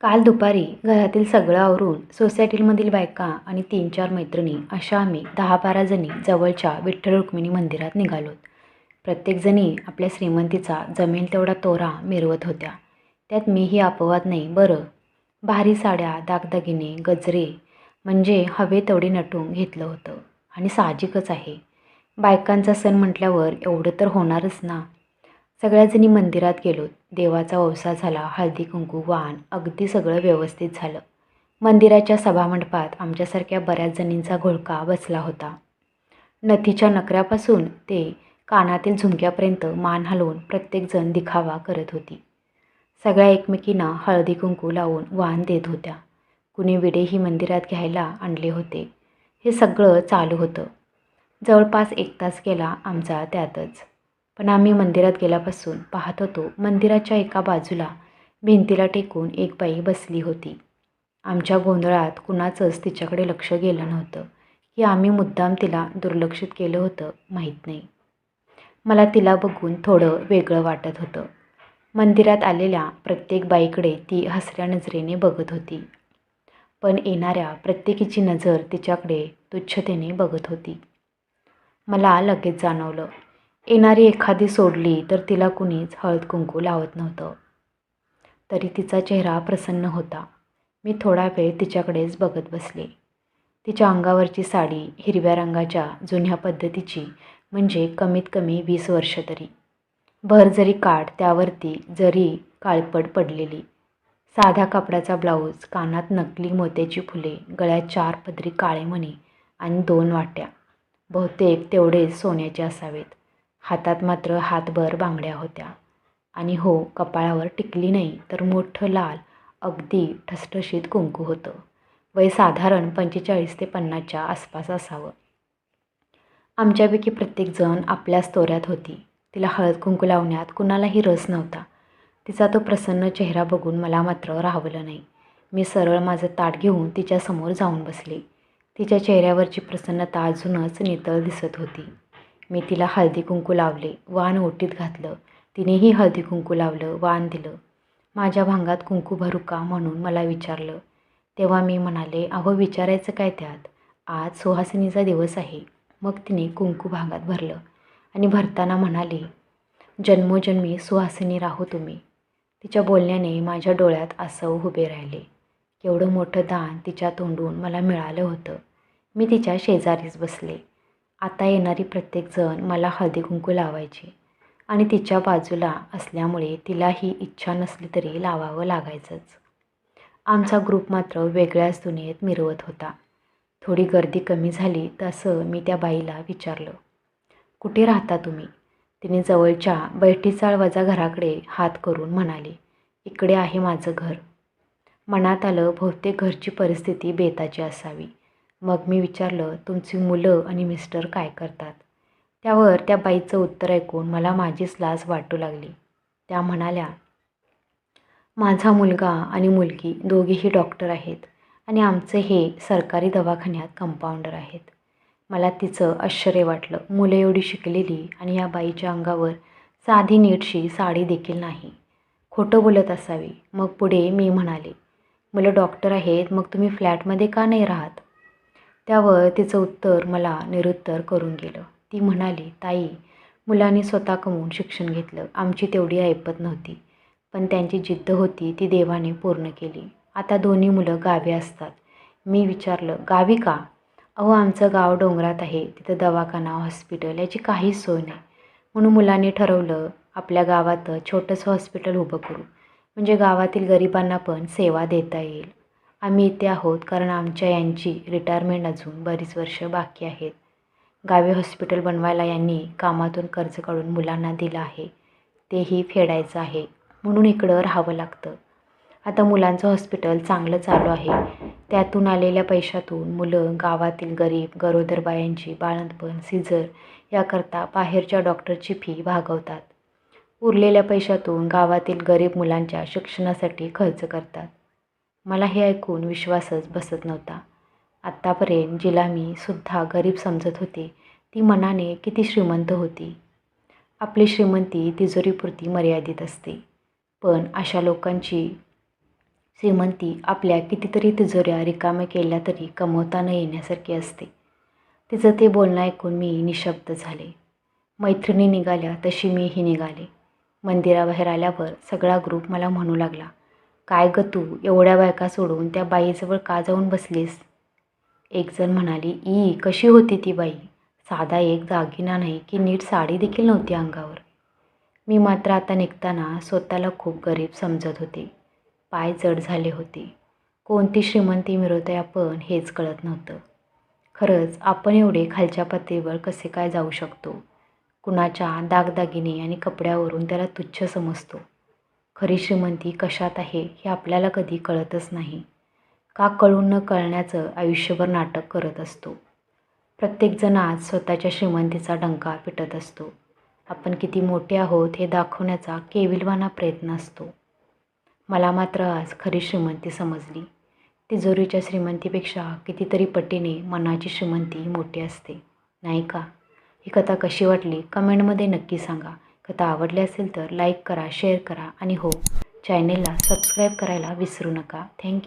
काल दुपारी घरातील सगळं आवरून सोसायटीमधील बायका आणि तीन चार मैत्रिणी अशा आम्ही दहा बारा जणी जवळच्या विठ्ठल रुक्मिणी मंदिरात निघालोत. प्रत्येकजणी आपल्या श्रीमंतीचा जमेल तेवढा तोरा मिरवत होत्या. त्यात मीही अपवाद नाही बरं. भारी साड्या दागदागिने गजरे म्हणजे हवे तेवढे नटून घेतलं होतं. आणि साहजिकच आहे. बायकांचा सण म्हटल्यावर एवढं तर होणारच ना. सगळ्याजणी मंदिरात गेलो. देवाचा ववसा झाला हळदी कुंकू वाण अगदी सगळं व्यवस्थित झालं. मंदिराच्या सभामंडपात आमच्यासारख्या बऱ्याच जणींचा घोळका बसला होता. नथीच्या नकऱ्यापासून ते कानातील झुमक्यापर्यंत मान हलवून प्रत्येकजण दिखावा करत होती. सगळ्या एकमेकींना हळदी कुंकू लावून वाण देत होत्या. कुणी विडेही मंदिरात घ्यायला आणले होते. हे सगळं चालू होतं. जवळपास एक तास गेला आमचा त्यातच. पण आम्ही मंदिरात गेल्यापासून पाहत होतो मंदिराच्या एका बाजूला भिंतीला टेकून एक बाई बसली होती. आमच्या गोंधळात कुणाचंच तिच्याकडे लक्ष गेलं नव्हतं. की आम्ही मुद्दाम तिला दुर्लक्षित केलं होतं माहीत नाही. मला तिला बघून थोडं वेगळं वाटत होतं. मंदिरात आलेल्या प्रत्येक बाईकडे ती हसऱ्या नजरेने बघत होती. पण येणाऱ्या प्रत्येकीची नजर तिच्याकडे तुच्छतेने बघत होती. मला लगेच जाणवलं येणारी एखादी सोडली तर तिला कुणीच हळद कुंकू लावत नव्हतं. तरी तिचा चेहरा प्रसन्न होता. मी थोडा वेळ तिच्याकडेच बघत बसले. तिच्या अंगावरची साडी हिरव्या रंगाच्या जुन्या पद्धतीची म्हणजे कमीत कमी वीस वर्ष तरी. भर जरी काठ त्यावरती जरी काळपट पडलेली. साधा कापडाचा ब्लाऊज कानात नकली मोत्याची फुले गळ्यात चार पदरी काळे मणी आणि दोन वाट्या. बहुतेक तेवढेच सोन्याचे असावेत. हातात मात्र हातभर बांगड्या होत्या. आणि हो कपाळावर टिकली नाही तर मोठं लाल अगदी ठसठशीत कुंकू होतं. वय साधारण पंचेचाळीस ते पन्नासच्या आसपास असावं. आमच्यापैकी प्रत्येकजण आपल्याच तोऱ्यात होती. तिला हळद कुंकू लावण्यात कुणालाही रस नव्हता. तिचा तो प्रसन्न चेहरा बघून मला मात्र राहवलं नाही. मी सरळ माझं ताट घेऊन तिच्यासमोर जाऊन बसले. तिच्या चेहऱ्यावरची प्रसन्नता अजूनच नितळ दिसत होती. मी तिला हळदी कुंकू लावले वाण ओटीत घातलं. तिनेही हळदी कुंकू लावलं वाण दिलं. माझ्या भांगात कुंकू भरू का म्हणून मला विचारलं. तेव्हा मी म्हणाले अहो विचारायचं काय त्यात? आज सुहासिनीचा दिवस आहे. मग तिने कुंकू भांगात भरलं आणि भरताना म्हणाले जन्मोजन्मी सुहासिनी राहू तुम्ही. तिच्या बोलण्याने माझ्या डोळ्यात आसव उभे राहिले. केवढं मोठं दान तिच्या तोंडून मला मिळालं होतं. मी तिच्या शेजारीच बसले. आता येणारी प्रत्येकजण मला हळदीकुंकू लावायची. आणि तिच्या बाजूला असल्यामुळे तिला ही इच्छा नसली तरी लावावं लागायचंच. आमचा ग्रुप मात्र वेगळ्याच दुनियेत मिरवत होता. थोडी गर्दी कमी झाली तसं मी त्या बाईला विचारलं कुठे राहता तुम्ही? तिने जवळच्या बैठीचाळ वजा घराकडे हात करून म्हणाली इकडे आहे माझं घर. मनात आलं बहुतेक घरची परिस्थिती बेताची असावी. मग मी विचारलं तुमची मुलं आणि मिस्टर काय करतात? त्यावर त्या बाईचं उत्तर ऐकून मला माझीच लाज वाटू लागली. त्या म्हणाल्या माझा मुलगा आणि मुलगी दोघेही डॉक्टर आहेत आणि आमचे हे सरकारी दवाखान्यात कंपाऊंडर आहेत. मला तिचं आश्चर्य वाटलं. मुलं एवढी शिकलेली आणि या बाईच्या अंगावर साधी नीटशी साडी देखील नाही. खोटं बोलत असावी. मग पुढे मी म्हणाले मुलं डॉक्टर आहेत मग तुम्ही फ्लॅटमध्ये का नाही राहत? त्यावर तिचं उत्तर मला निरुत्तर करून गेलं. ती म्हणाली ताई मुलांनी स्वतः कमवून शिक्षण घेतलं. आमची तेवढी ऐपत नव्हती. पण त्यांची जिद्द होती ती देवाने पूर्ण केली. आता दोन्ही मुलं गावी असतात. मी विचारलं गावी का? अहो आमचं गाव डोंगरात आहे. तिथं दवाखाना हॉस्पिटल याची काहीच सोय नाही. म्हणून मुलांनी ठरवलं आपल्या गावात छोटंसं हॉस्पिटल उभं करू. म्हणजे गावातील गरिबांना पण सेवा देता येईल. आम्ही इथे आहोत कारण आमच्या यांची रिटायरमेंट अजून बरीच वर्ष बाकी आहेत. गावी हॉस्पिटल बनवायला यांनी कामातून कर्ज काढून मुलांना दिलं आहे. तेही फेडायचं आहे. म्हणून इकडं राहावं लागतं. आता मुलांचं हॉस्पिटल चांगलं चालू आहे. त्यातून आलेल्या पैशातून मुलं गावातील गरीब गरोदर बायांची बाळंतपण सिझर याकरता बाहेरच्या डॉक्टरची फी भागवतात. उरलेल्या पैशातून गावातील गरीब मुलांच्या शिक्षणासाठी खर्च करतात. मला हे ऐकून विश्वासच बसत नव्हता. आत्तापर्यंत जिला मी सुद्धा गरीब समजत होते. ती मनाने किती श्रीमंत होती. आपली श्रीमंती तिजोरीपुरती मर्यादित असते. पण अशा लोकांची श्रीमंती आपल्या कितीतरी तिजोऱ्या रिकाम्या केल्या तरी कमवता न येण्यासारखी असते. तिचं ते बोलणं ऐकून मी निशब्द झाले. मैत्रिणी निघाल्या तशी मीही निघाले. मंदिराबाहेर आल्यावर सगळा ग्रुप मला म्हणू लागला काय गं तू? एवढ्या बायका सोडून त्या बाईजवळ का जाऊन बसलीस? एकजण म्हणाली ई कशी होती ती बाई? साधा एक दागिना नाही की नीट साडी देखील नव्हती अंगावर. मी मात्र आता निघताना स्वतःला खूप गरीब समजत होते. पाय जड झाले होते. कोणती श्रीमंती मिळवतोय आपण हेच कळत नव्हतं. खरंच आपण एवढे खालच्या पातळीवर कसे काय जाऊ शकतो? कुणाच्या दागदागिने आणि कपड्यावरून त्याला तुच्छ समजतो. खरी श्रीमंती कशात आहे हे आपल्याला कधी कळतच नाही. का कळून न कळण्याचं आयुष्यभर नाटक करत असतो. प्रत्येकजण आज स्वतःच्या श्रीमंतीचा डंका पिटत असतो. आपण किती मोठे आहोत हे दाखवण्याचा केविलवाना प्रयत्न असतो. मला मात्र आज खरी श्रीमंती समजली. तिजोरीच्या श्रीमंतीपेक्षा कितीतरी पटीने मनाची श्रीमंती मोठी असते. नाही का? ही कथा कशी वाटली? कमेंटमध्ये नक्की सांगा. कथा आवडली असेल तर लाईक करा शेअर करा आणि हो चॅनेलला सबस्क्राईब करायला विसरू नका. थँक्यू.